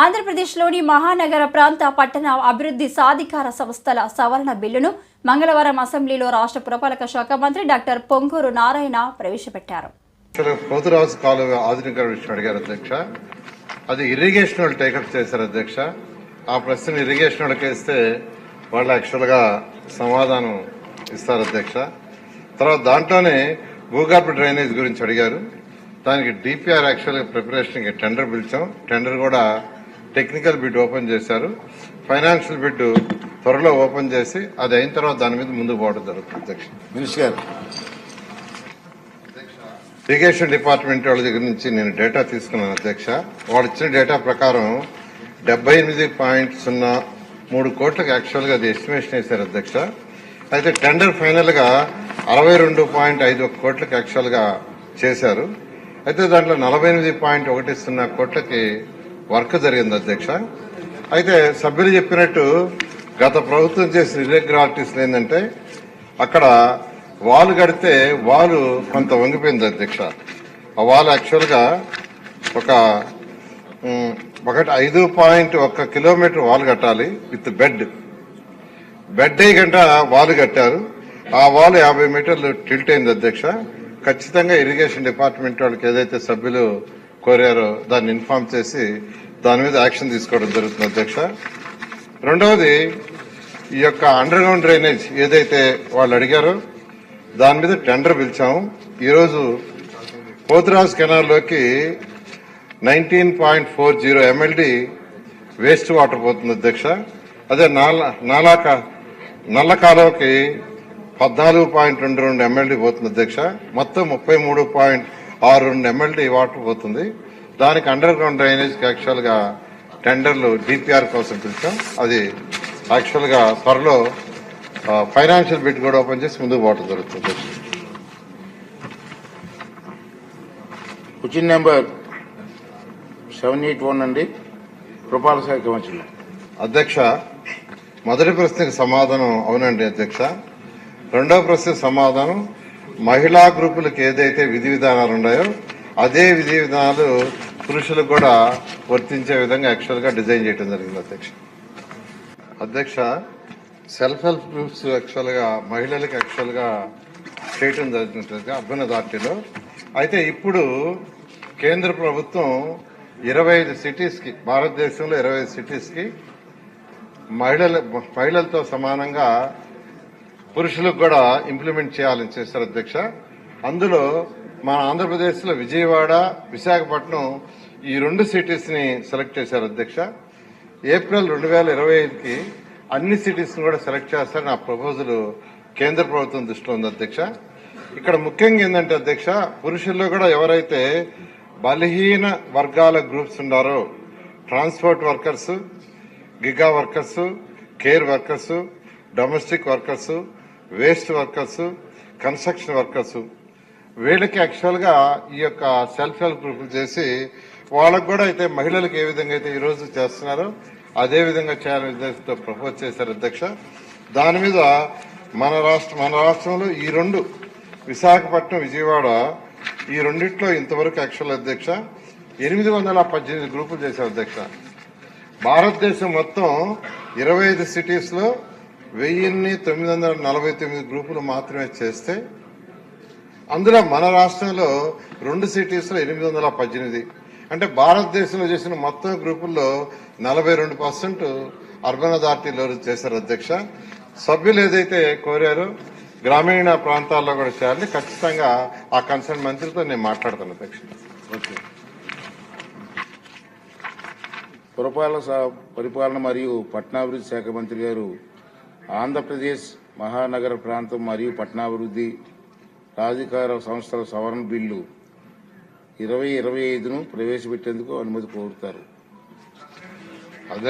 ఆంధ్రప్రదేశ్లోని మహానగర ప్రాంత పట్టణ అభివృద్ధి సాధికార సంస్థల సవరణ బిల్లును మంగళవారం అసెంబ్లీలో రాష్ట్ర పురపాలక శాఖ మంత్రి డాక్టర్ పొంగూరు నారాయణ ప్రవేశపెట్టారు. పోతురాజు కాలువ విషయం అడిగారు అధ్యక్ష. అది ఇరిగేషన్ వాళ్ళు టేకప్ చేశారు అధ్యక్ష. ఆ ప్రశ్న ఇరిగేషన్ వాళ్ళకి వేస్తే వాళ్ళు యాక్చువల్గా సమాధానం ఇస్తారు అధ్యక్ష. తర్వాత దాంట్లోనే భూగర్భ డ్రైనేజ్ గురించి అడిగారు. దానికి డిపిఆర్ యాక్చువల్గా ప్రిపరేషన్ టెండర్ పిలిచాం. టెండర్ కూడా టెక్నికల్ బిడ్ ఓపెన్ చేశారు. ఫైనాన్షియల్ బిడ్ త్వరలో ఓపెన్ చేసి అది అయిన తర్వాత దాని మీద ముందుకు పోవడం జరుగుతుంది అధ్యక్ష. మినిస్టర్ గారు. ఇరిగేషన్ డిపార్ట్మెంట్ వాళ్ళ దగ్గర నుంచి నేను డేటా తీసుకున్నాను అధ్యక్ష. వాళ్ళు ఇచ్చిన డేటా ప్రకారం డెబ్బై ఎనిమిది పాయింట్ సున్నా మూడు కోట్లకు యాక్చువల్గా అది ఎస్టిమేషన్ వేశారు అధ్యక్ష. అయితే టెండర్ ఫైనల్గా అరవై రెండు పాయింట్ ఐదు ఒక కోట్లకు యాక్చువల్గా చేశారు. అయితే దాంట్లో నలభై ఎనిమిది పాయింట్ ఒకటి సున్నా కోట్లకి వర్క్ జరిగింది అధ్యక్ష. అయితే సభ్యులు చెప్పినట్టు గత ప్రభుత్వం చేసిన ఇర్రెగ్యులారిటీస్ ఏంటంటే అక్కడ వాల్ కడితే వాలు కొంత వంగిపోయింది అధ్యక్ష. ఆ వాల్ యాక్చువల్గా ఒక ఒకటి ఐదు పాయింట్ ఒక కిలోమీటర్ వాల్ కట్టాలి విత్ బెడ్. బెడ్ గంట వాల్ కట్టారు. ఆ వాల్ యాభై మీటర్లు టిల్ట్ అయింది అధ్యక్ష. ఖచ్చితంగా ఇరిగేషన్ డిపార్ట్మెంట్ వాళ్ళకి ఏదైతే సభ్యులు కోరారో దాన్ని ఇన్ఫార్మ్ చేసి దాని మీద యాక్షన్ తీసుకోవడం జరుగుతుంది అధ్యక్ష. రెండవది ఈ యొక్క అండర్ గ్రౌండ్ డ్రైనేజ్ ఏదైతే వాళ్ళు అడిగారో దాని మీద టెండర్ పిలిచాము. ఈరోజు Pothuraj కెనాల్లోకి nineteen point four zero MLD waste water పోతుంది అధ్యక్ష. అదే నాలా నాలాక నల్ల కాలువకి పద్నాలుగు పాయింట్ రెండు రెండు ఎంఎల్డి పోతుంది అధ్యక్ష. మొత్తం ముప్పై మూడు పాయింట్ ఆరు రెండు ఎంఎల్డి వాటర్ పోతుంది. దానికి అండర్ గ్రౌండ్ డ్రైనేజ్ యాక్చువల్గా టెండర్లు డిపిఆర్ కోసం పిలిచాం. అది యాక్చువల్గా త్వరలో ఫైనాన్షియల్ బిడ్ కూడా ఓపెన్ చేసి ముందుకు పోవడం జరుగుతుంది. Question number seven eight one అండి. పురపాలక శాఖ మంత్రులు. అధ్యక్ష మొదటి ప్రశ్నకు సమాధానం అవునండి అధ్యక్ష. రెండవ ప్రశ్నకు సమాధానం మహిళా గ్రూపులకు ఏదైతే విధి విధానాలు ఉన్నాయో అదే విధి విధానాలు పురుషులకు కూడా వర్తించే విధంగా యాక్చువల్గా డిజైన్ చేయడం జరిగింది అధ్యక్ష. అధ్యక్ష సెల్ఫ్ హెల్ప్ గ్రూప్స్ యాక్చువల్గా మహిళలకు యాక్చువల్గా చేయటం జరుగుతుంది అర్బన్ అథారిటీలో అయితే ఇప్పుడు కేంద్ర ప్రభుత్వం ఇరవై ఐదు సిటీస్కి భారతదేశంలో ఇరవై ఐదు సిటీస్కి మహిళల మహిళలతో సమానంగా పురుషులకు కూడా ఇంప్లిమెంట్ చేయాలని చేశారు అధ్యక్ష. అందులో మన ఆంధ్రప్రదేశ్లో విజయవాడ విశాఖపట్నం ఈ రెండు సిటీస్ని సెలెక్ట్ చేశారు అధ్యక్ష. ఏప్రిల్ రెండు వేల ఇరవై ఐదుకి అన్ని సిటీస్ని కూడా సెలెక్ట్ చేస్తారని ఆ ప్రపోజల్ కేంద్ర ప్రభుత్వం దృష్టిలో ఉంది అధ్యక్ష. ఇక్కడ ముఖ్యంగా ఏంటంటే అధ్యక్ష పురుషుల్లో కూడా ఎవరైతే బలహీన వర్గాల గ్రూప్స్ ఉన్నారో transport workers gig workers care workers domestic workers waste workers construction workers వీళ్ళకి యాక్చువల్గా ఈ యొక్క సెల్ఫ్ హెల్ప్ గ్రూపులు చేసి వాళ్ళకు కూడా అయితే మహిళలకు ఏ విధంగా అయితే ఈ రోజు చేస్తున్నారో అదే విధంగా చేయాలనే ఉద్దేశంతో ప్రపోజ్ చేశారు అధ్యక్ష. దాని మీద మన రాష్ట్ర మన రాష్ట్రంలో ఈ రెండు విశాఖపట్నం విజయవాడ ఈ రెండిట్లో ఇంతవరకు యాక్చువల్ అధ్యక్ష ఎనిమిది వందల పద్దెనిమిది గ్రూపులు చేశారు అధ్యక్ష. భారతదేశం మొత్తం ఇరవై ఐదు సిటీస్లో వెయ్యిన్ని తొమ్మిది వందల నలభై తొమ్మిది గ్రూపులు మాత్రమే చేస్తే అందులో మన రాష్ట్రంలో రెండు సిటీస్లో ఎనిమిది వందల పద్దెనిమిది. అంటే భారతదేశంలో చేసిన మొత్తం గ్రూపుల్లో నలభై రెండు పర్సెంట్ అర్బన్ అథారిటీలో చేశారు అధ్యక్ష. సభ్యులు ఏదైతే కోరారో గ్రామీణ ప్రాంతాల్లో కూడా చేయాలని ఖచ్చితంగా ఆ కన్సర్న్ మంత్రితో నేను మాట్లాడతాను అధ్యక్ష. ఓకే. పురపాలక పరిపాలన మరియు పట్టణాభివృద్ధి శాఖ మంత్రి గారు ఆంధ్రప్రదేశ్ మహానగర ప్రాంతం మరియు పట్టణాభివృద్ధి రాజకీయ సంస్థల సవరణ బిల్లు ఇరవై ఇరవై ఐదును ప్రవేశపెట్టేందుకు అనుమతి కోరుతారు.